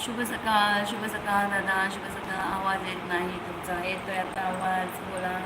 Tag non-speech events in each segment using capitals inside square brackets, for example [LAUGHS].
शुभ सकाळ शुभ सकाळ दादा शुभ सकाळ आवाज येत नाही तुमचा. येतोय आता आवाज बोला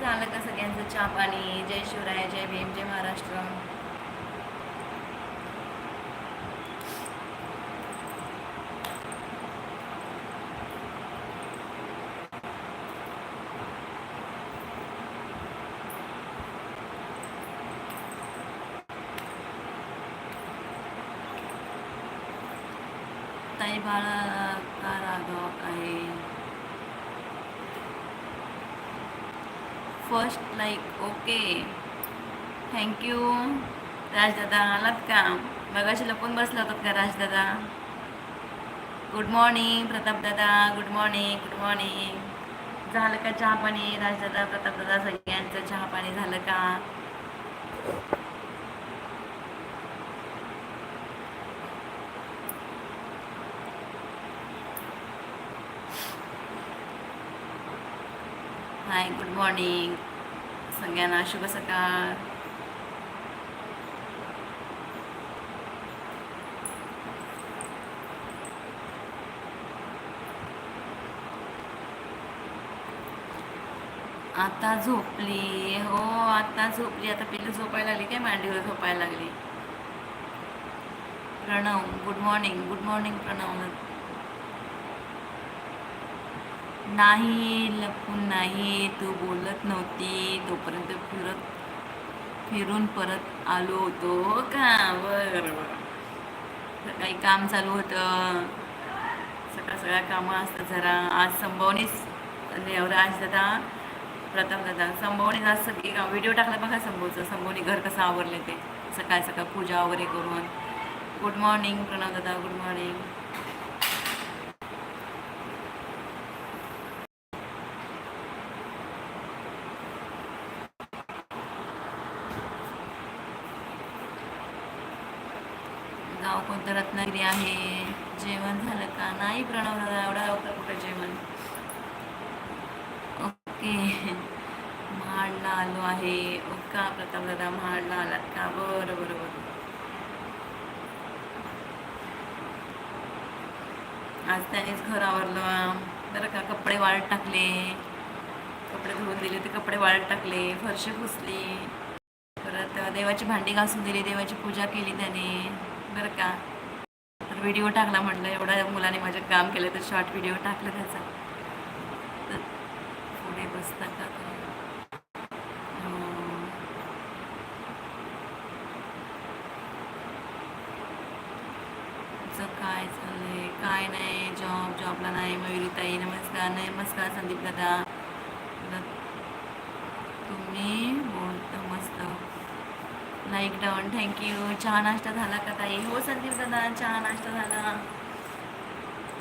झालं का सगळ्यांचं चहा पाणी जय शिवराय जय भीम जय महाराष्ट्र. ताई बाळा का रागाव आहे? First like okay thank you राजदादा आलात का मगाशी लपून बसला होतात का राजदादा good morning प्रतापदादा good morning good morning झालं का चहा पाणी राजदादा प्रतापदादा सगळ्यांचं चहा पाणी झालं का हाय गुड मॉर्निंग सगळ्यांना शुभ सकाळ आता झोपली. हो आता झोपली. आता पिल्लू झोपायला लागली काय? मांडीवर झोपायला लागली. Pranav good morning good morning Pranav. नाही लपून नाही तू बोलत नव्हती. तोपर्यंत फिरत फिरून परत आलो होतो. हो का? बरं बरं सकाळी काम चालू होतं. सकाळ सगळ्या कामं असतात जरा. आज संभवनीच म्हणजे आज दादा प्रताप दादा संभवनीच आज सगळी काम. व्हिडिओ टाकला बघा संभवचं संभवनी घर कसं आवरले ते. सकाळ सकाळ पूजा वगैरे करून. गुड मॉर्निंग प्रणव दादा. गुड मॉर्निंग गाव कोणतं आहे. जेवण झालं का? नाही प्रणव दादा एवढा लवकर कुठं जेवण? ओके. महाडला आलो आहे. का प्रताप दादा महाडला आलात का? बरं बरं बरं. आज त्यानेच घर आवरलं. बरं का कपडे वाळत टाकले. कपडे धुवून दिले ते कपडे वाळत टाकले. फरशी पुसली. परत देवाची भांडी घासून दिली देवाची पूजा केली त्याने. बरं का. शॉर्ट व्हिडिओ टाकला म्हटलं एवढ्या मुलाने माझे काम केलं तर शॉर्ट व्हिडिओ टाकलं त्याचा. तर पुढे बसता का? हो. काय चाललंय? काय नाही जॉब जॉबला नाही मयुरीताई नमस्कार नमस्कार संदीप दादा. तुम्ही बोलतो मस्त. लाईक डाऊन थँक्यू चहा नाश्ता झाला का ताई? हो संदीप दादा चहा नाश्ता झाला.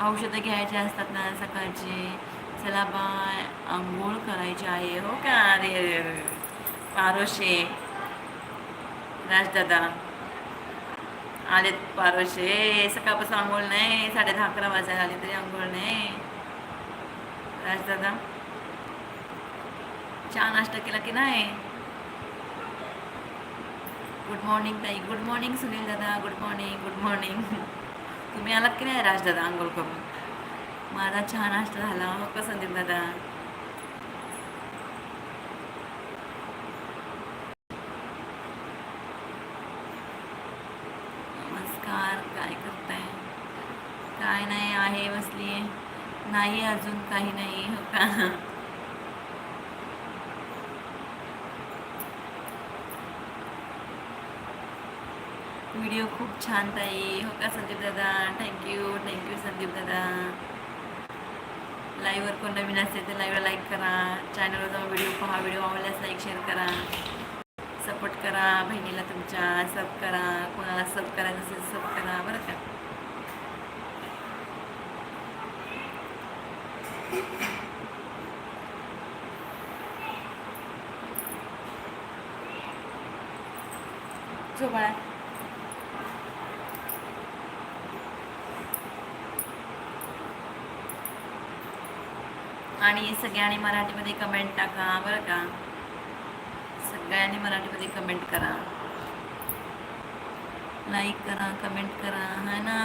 औषधं घ्यायचे असतात ना सकाळचे. चला बाय. आंघोळ करायची आहे. हो का? अरे पारोशे. राजदादा. आलेत पारोशे. सकाळपासून आंघोळ नाही. साडे दहा अकरा वाजायला आले तरी आंघोळ नाही. राजदादा. चहा नाश्ता केला की नाही? गुड मॉर्निंग ताई. गुड मॉर्निंग सुनील दादा. Good morning good morning. [LAUGHS] तुम्ही आलात की नाही राज दादा आंघोळ करून? माझा छान नाश्ता झाला. हो का संदीप दादा? नमस्कार. काय करताय? काय नाही आहे बसली नाही अजून काही नाही. हो का? [LAUGHS] व्हिडिओ खूप छान ताई. हो का संदीप दादा? थँक्यू थँक्यू संदीप दादा. लाईव्हवर कोण नवीन असेल तर लाईव्हला लाईक करा. चॅनलवर जाऊन व्हिडिओ पहा. व्हिडिओ आवडल्यास लाईक शेअर करा. सपोर्ट करा बहिणीला तुमच्या. सब करा. कोणाला सब करायचं असेल सब करा. बरं का? झोपाळा. आणि सगळ्यांनी मराठीमध्ये कमेंट टाका बरं का? सगळ्यांनी मराठीमध्ये कमेंट करा. लाईक करा कमेंट करा. है ना?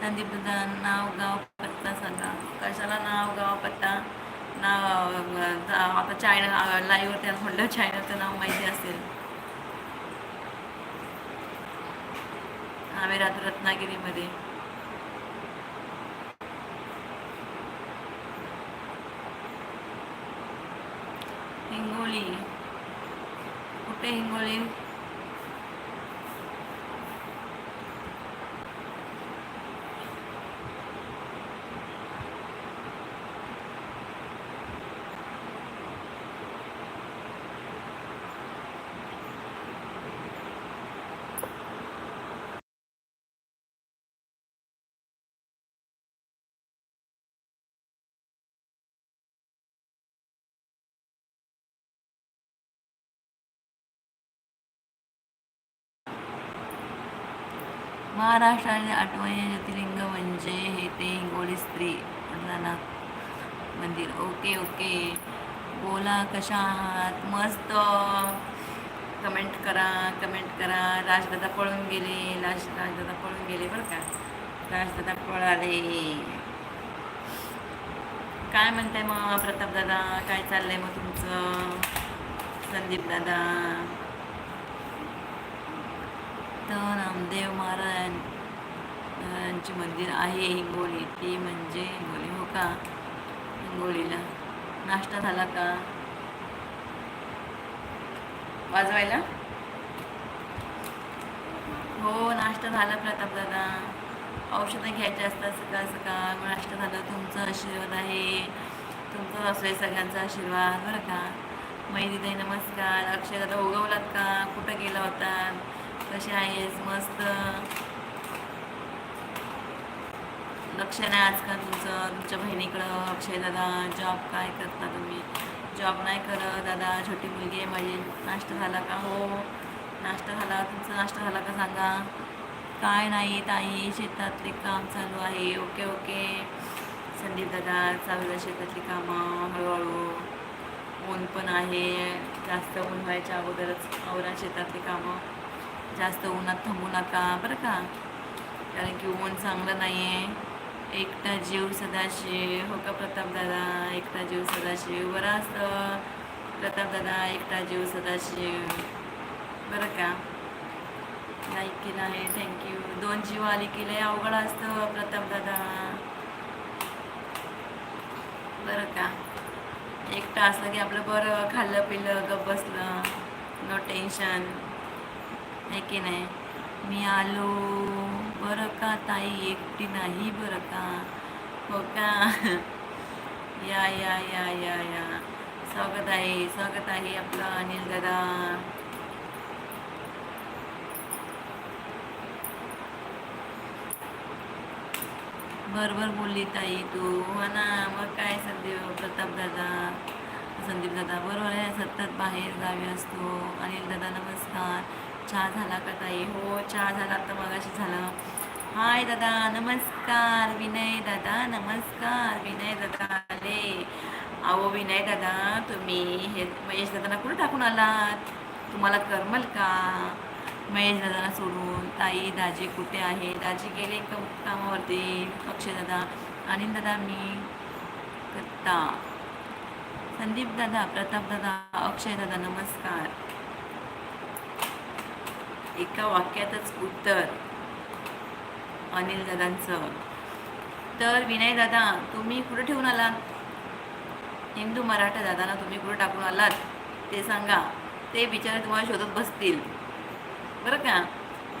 संदीप दादा नाव गाव पत्ता सांगा. कशाला नाव गाव पत्ता? नाव आता चायना लाईव्हवरती आज म्हटलं चायनाचं नाव माहिती असेल. आम्ही राहतो रत्नागिरीमध्ये. हिंगोली कुठे हिंगोली महाराष्ट्राचे आठवणे ज्योतिर्लिंग म्हणजे हे ते हिंगोली स्त्री ना मंदिर. Okay okay. बोला कशा आहात? मस्त. कमेंट करा कमेंट करा. राजदादा पळून गेले. राज राजदादा पळून गेले बरं का. राजदादा पळाले. काय म्हणताय मग प्रतापदादा? काय चाललंय मग तुमचं? संदीप दादा तर नामदेव महाराजांचे मंदिर आहे हिंगोली. ती म्हणजे हिंगोली हो का? हिंगोलीला. नाश्ता झाला का? वाजवायला? हो नाश्ता झाला प्रताप दादा. औषधं घ्यायची असतात सकाळ सकाळ. मग नाश्ता झाला. तुमचा आशीर्वाद आहे. तुमचा असू आहे सगळ्यांचा आशीर्वाद बरं का? मैदी नमस्कार. अक्षय दादा उगवलात का? कुठं गेला होता? कशी आहेस मस्त. लक्ष नाही आजकाल तुमचं. तुमच्या बहिणीकडं अक्षय दादा जॉब काय करता तुम्ही? जॉब नाही करत. दादा छोटी मुलगी आहे माझी. नाश्ता झाला का? हो. नाश्ता झाला. तुमचा नाश्ता झाला का सांगा? काय नाही ताई. शेतातले काम चालू आहे. Okay okay. संदीप दादा चालू आहे शेतातली कामं हळूहळू ऊन पण आहे. जास्त ऊन व्हायच्या अगोदरच आवरा शेतातली कामं. जास्त उन्हात थांबू नका बरं का? कारण की ऊन चांगलं नाही आहे एकटा जीव सदाशिव. हो का प्रतापदादा एकटा जीव सदाशिव. बरं असतं. प्रतापदादा एकटा जीव सदाशिव. बरं का? लाईक केलं आहे. थँक्यू दोन जीव आली की लय अवघड असतं प्रतापदादा बरं का? एकटा असलं की आपलं बरं खाल्लं पिलं गप बसलं. नो टेन्शन आहे की नाही? मी आलो. बरं का ताई? एकटी नाही बरं का? हो का? [LAUGHS] या या या या या. स्वागत आहे स्वागत आहे आपलं अनिल दादा. बरोबर बोलली ताई तू. हो ना मग काय संदीप प्रताप दादा? संदीप दादा बरोबर आहे सतत बाहेर गावी असतो. अनिल दादा नमस्कार. चहा झाला का ताई? हो चहा झाला तर मगाशी झालं. हाय दादा नमस्कार. विनय दादा नमस्कार. विनय दादा आले. अहो विनय दादा तुम्ही हे महेश दादांना कुठं टाकून आलात? तुम्हाला करमल का? महेश दादांना सोडून. ताई दाजी कुठे आहे दाजी गेले कामावरती? अक्षय दादा आणि दादा मी कत्ता संदीप दादा प्रताप दादा अक्षय दादा नमस्कार. एका वाक्यातच उत्तर. अनिल दादांचं. तर विनय दादा तुम्ही कुठं ठेवून आलात? हिंदू मराठा दादांना तुम्ही कुठं टाकून आलात? ते सांगा. ते बिचारे तुम्हाला शोधत बसतील. बरं का?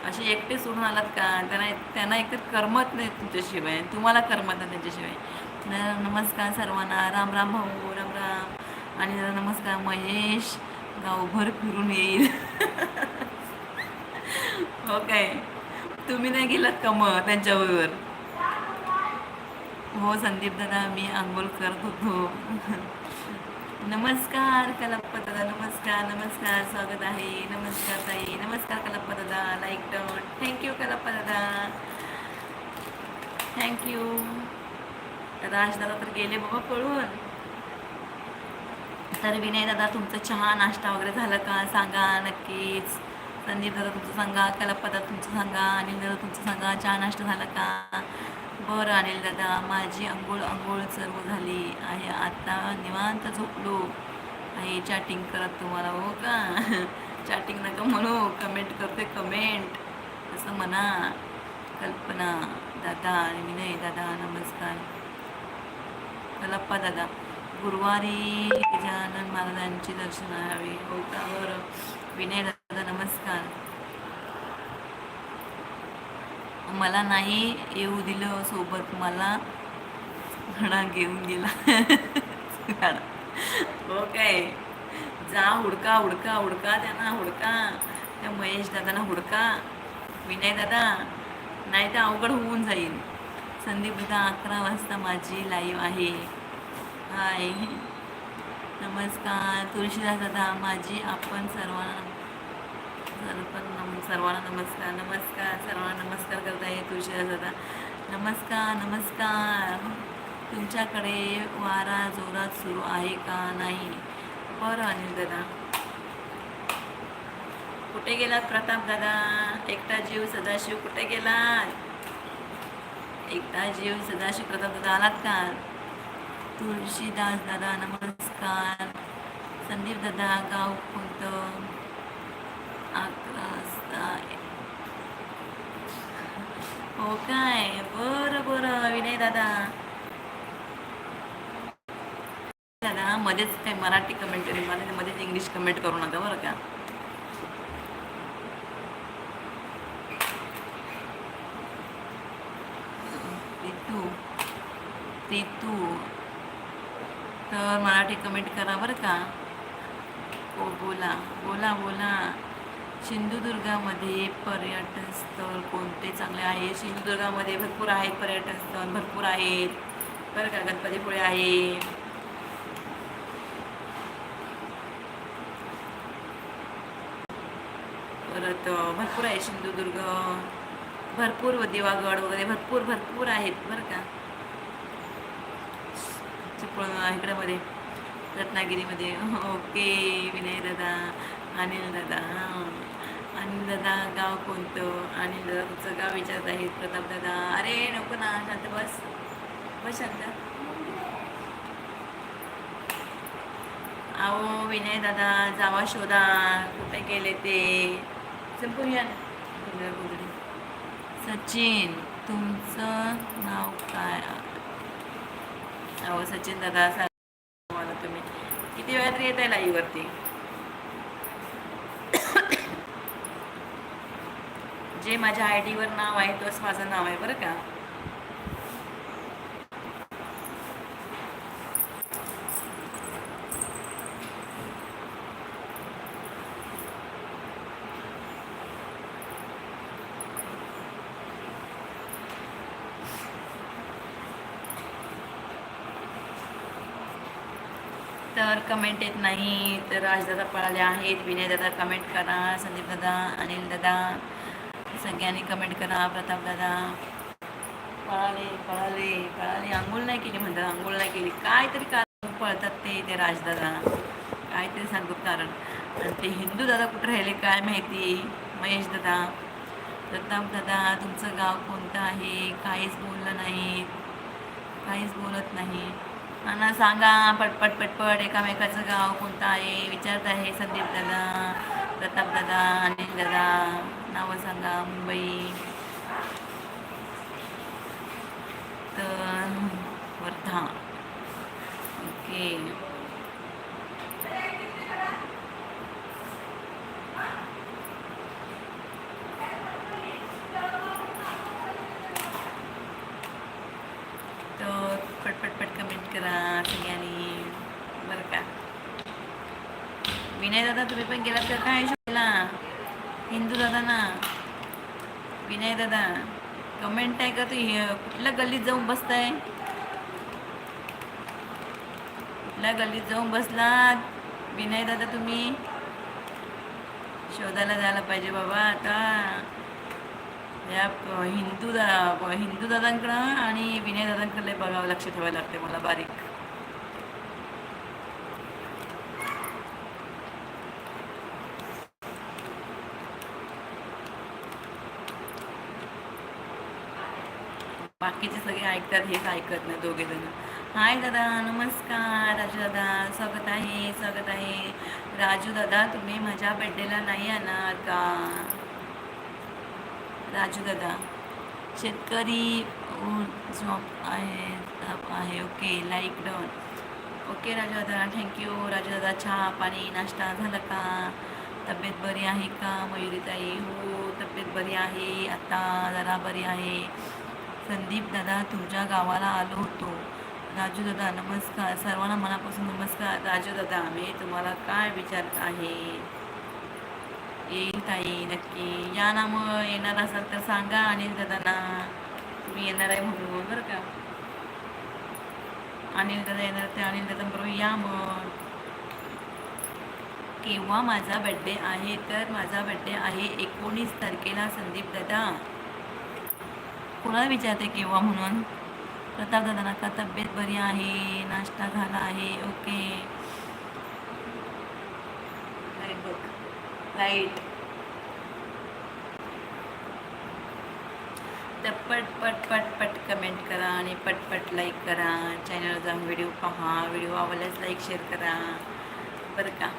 असे एकटे सोडून आलात का? त्यांना त्यांना एकतर करमत नाही तुमच्याशिवाय. तुम्हाला करमत नाही त्यांच्याशिवाय. न- नमस्कार सर्वांना. राम राम भाऊ. राम राम. आणि नमस्कार. महेश. गावभर फिरून येईल. हो काय. तुम्ही नाही गेलात का मग त्यांच्याबरोबर हो संदीप दादा मी आंघोळ करत होतो. नमस्कार कलप्पा दादा नमस्कार नमस्कार स्वागत आहे. नमस्कार ताई नमस्कार कलप्पा दादा लाईक डॉट थँक्यू कलप्पा दादा. थँक्यू राजदादा तर गेले बाबा पळून. तर विनय दादा तुमचा चहा नाश्ता वगैरे झाला का? सांगा नक्कीच. संदीप दादा तुमचं सांगा कलप्पा दादा तुमचं सांगा अनिल दादा तुमचं सांगा चहा नाश्ता झाला का? बरं अनिल दादा माझी अंघोळ अंघोळ सर्व झाली आहे. आता निवांत झोपलो. आहे चॅटिंग करत तुम्हाला हो का? [LAUGHS] चॅटिंग नका म्हणू. कमेंट करते कमेंट असं म्हणा. कल्पना दादा आणि विनय दादा नमस्कार. कलप्पा दादा. गुरुवारी गजानन महाराजांची दर्शन हवे. हो का? बरं. विनय दादा नमस्कार. मला नाही येऊ दिलं सोबत मला घडा घेऊन गेला. [LAUGHS] हो काय जा हुडका हुडका हुडका त्यांना हुडका. त्या महेश दादांना हुडका. विनय दादा नाही तर अवघड होऊन जाईल. संदीप दादा अकरा वाजता माझी लाईव्ह आहे. हाय नमस्कार. तुळशीदास दादा माझी आपण सर्वांना सर्व नम सर्वांना नमस्कार नमस्कार सर्वांना नमस्कार करता आहे तुळशीदास दादा. नमस्कार नमस्कार. तुमच्याकडे वारा जोरात सुरू आहे का नाही? बरं अनिल दादा. कुठे गेलात प्रताप दादा? एकटा जीव सदाशिव कुठे गेलात एकटा जीव सदाशिव प्रताप दादा आलात का? तुळशीदास दादा नमस्कार. संदीप दादा गाव कोणतं? अकरा हो काय? बरं बरं. विनय दादा. दादा मध्येच काय मराठी कमेंटरी मला मध्येच इंग्लिश कमेंट करू नका बरं का? प्रीतू तर मराठी कमेंट करा बरं का? हो बोला. बोला बोला. सिंधुदुर्गामध्ये पर्यटन स्थळ कोणते चांगले आहे? सिंधुदुर्गामध्ये भरपूर आहेत पर्यटन स्थळ भरपूर आहेत. बरं का गणपतीपुळे आहे. परत भरपूर आहे सिंधुदुर्ग. भरपूर देवागड वगैरे भरपूर भरपूर आहेत. बरं का. चिपळूण इकडेमध्ये रत्नागिरीमध्ये. हो, ओके विनय दादा अनिल दादा दादा गाव कोणतं? आणि दादा तुमचं गाव विचारत आहेत प्रताप दादा अरे नको ना शांत बस. बस शांत. अहो विनय दादा जावा शोधा. कुठे गेले ते? संपून सचिन तुमचं नाव काय? अहो सचिन दादा सांगा मला तुम्ही. किती वेळात येत आहे लाईव्हवरती जे माझ्या आय डीवर नाव आहे तोच माझं नाव आहे बरं का. तर कमेंट येत नाही तर राजदादा पळाले आहेत विनय दादा कमेंट करा संदीप दादा अनिल दादा सगळ्यांनी कमेंट करा प्रताप दादा. पळाले पळाले पळाले. आंघोळ नाही केली म्हणतात आंघोळ नाही केली. काहीतरी कारण पळतात ते ते राजदादा काहीतरी सांगतात कारण. आणि ते हिंदू दादा कुठं राहिले काय माहिती? महेश दादा. प्रताप दादा तुमचं गाव कोणतं आहे? काहीच बोललं नाही. काहीच बोलत नाही. आणि सांगा पटपट पटपट. एकामेकाचं गाव कोणतं आहे? विचारत आहे संदीप दादा. प्रताप दादा अनिल दादा नावं सांगा मुंबई तर वर्धा ओके तर पटपट पट कमेंट करा सगळ्यांनी बरं का विनय दादा तुम्ही पण गेलात तर काय शोधला हिंदू दादा ना विनय दादा कमेंट आहे का तू कुठल्या गल्लीत जाऊन बसताय? कुठल्या गल्लीत जाऊन बसलात? विनय दादा तुम्ही? शोधायला जायला पाहिजे बाबा आता. या हिंदू दा हिंदू दादांकडं आणि विनय दादांकडे बघावं लक्ष ठेवायला लागते मला बारीक बाकीचे सगळे ऐकतात हेच ऐकत नाही दोघे जण. हाय दादा नमस्कार. राजू दादा स्वागत आहे स्वागत आहे. राजू दादा तुम्ही माझ्या बड्डेला नाही येणार का? राजू दादा शेतकरी झोप आहे आहे. Okay like down okay Raju दादा थँक्यू राजू दादा चहा पाणी नाश्ता झाला का? तब्येत बरी आहे का? मयुरीताई हो तब्येत बरी आहे. आता जरा बरी आहे. संदीप दादा तुमच्या गावाला आलो होतो. राजू दादा नमस्कार. सर्वांना मनापासून नमस्कार. राजू दादा मी तुम्हाला काय विचारत आहे येईल ताई नक्की. या ना मग. येणार असाल तर सांगा अनिल दादांना. तुम्ही येणार आहे म्हणून बरं का? अनिल दादा येणार ते अनिल दादांबरोबर या मग. केव्हा माझा बड्डे आहे? तर माझा बड्डे आहे एकोणीस तारखेला संदीप दादा. कुणाला विचारते केव्हा म्हणून? प्रताप दादा का तब्येत बरी आहे? नाश्ता झाला आहे? ओके. लाइट बघ तर पट पट पट पट कमेंट करा आणि पटपट लाईक करा. चॅनलवर जाऊन व्हिडिओ पहा. व्हिडिओ आवडल्यास लाईक शेअर करा. बरं का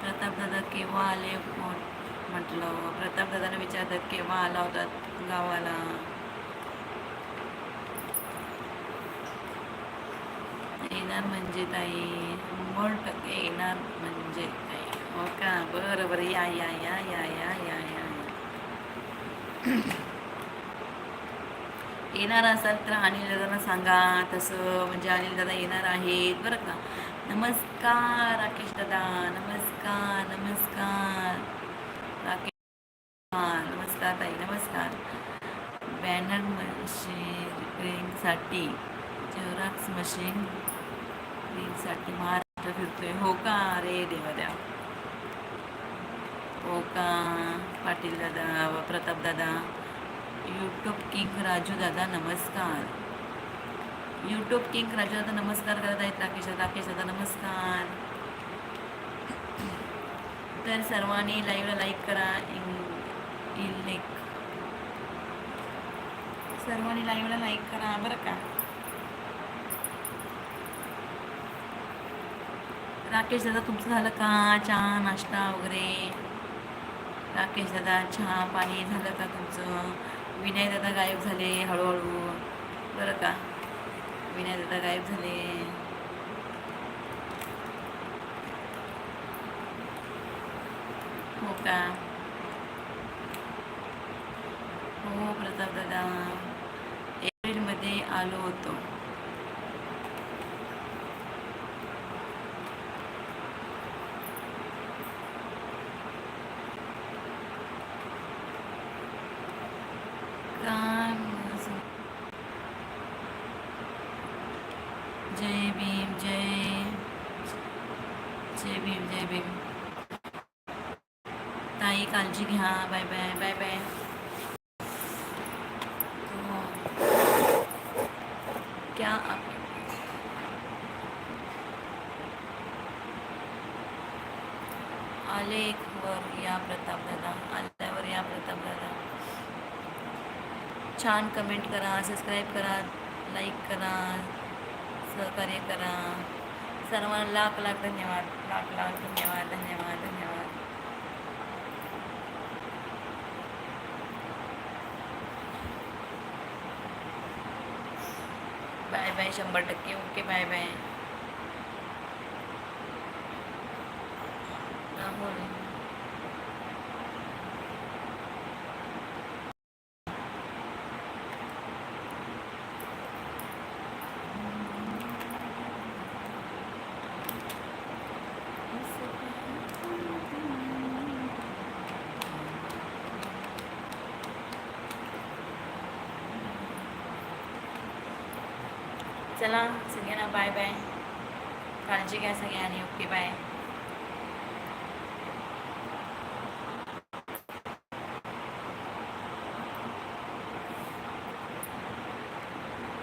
प्रताप दादा केव्हा आले म्हटलं प्रताप विचारतात केव्हा आला होता गावाला? येणार म्हणजे ताई शंभर टक्के येणार म्हणजे ताई. हो का? बरं बरं. या या या या या या या. येणार असाल तर अनिल दादांना सांगा. तसं म्हणजे अनिल दादा येणार आहेत. बरं का? नमस्कार राकेश दादा. नमस्कार. नमस्कार राकेश नमस्कार ताई नमस्कार. बॅनर मशीन रिपेअरिंगसाठी झेरॉक्स मशीन क्रीमसाठी महाराष्ट्र फिरतोय. हो का? रे देवा द्या हो का? पाटील दादा व प्रताप दादा. यूट्यूब किंग राजू दादा नमस्कार. यूट्यूब किंग राजू दादा नमस्कार करत आहेत राकेश दादा राकेश दादा नमस्कार. तर सर्वांनी लाईव्हला लाईक करा. इन इलेक सर्वांनी लाईव्हला लाईक करा बरं का? राकेश दादा तुमचं झालं का? चहा नाश्ता वगैरे? राकेश दादा चहा पाणी झालं का तुमचं? विनय दादा गायब झाले हळूहळू. बरं का? विनय दादा गायब झाले. हो का हो प्रताप दादा काळजी घ्या बाय बाय बाय बाय क्या आप आले वर या प्रताप दादा आल्यावर या प्रताप दादा। छान कमेंट करा सबस्क्राईब करा लाईक करा, सहकार्य करा। सर्वांना लाख लाख धन्यवाद, लाख लाख धन्यवाद धन्यवाद। शंभर टक्के ओके बाय बाय राहुल चला सगळ्यांना बाय बाय काळजी घ्या सगळ्यांनी ओके बाय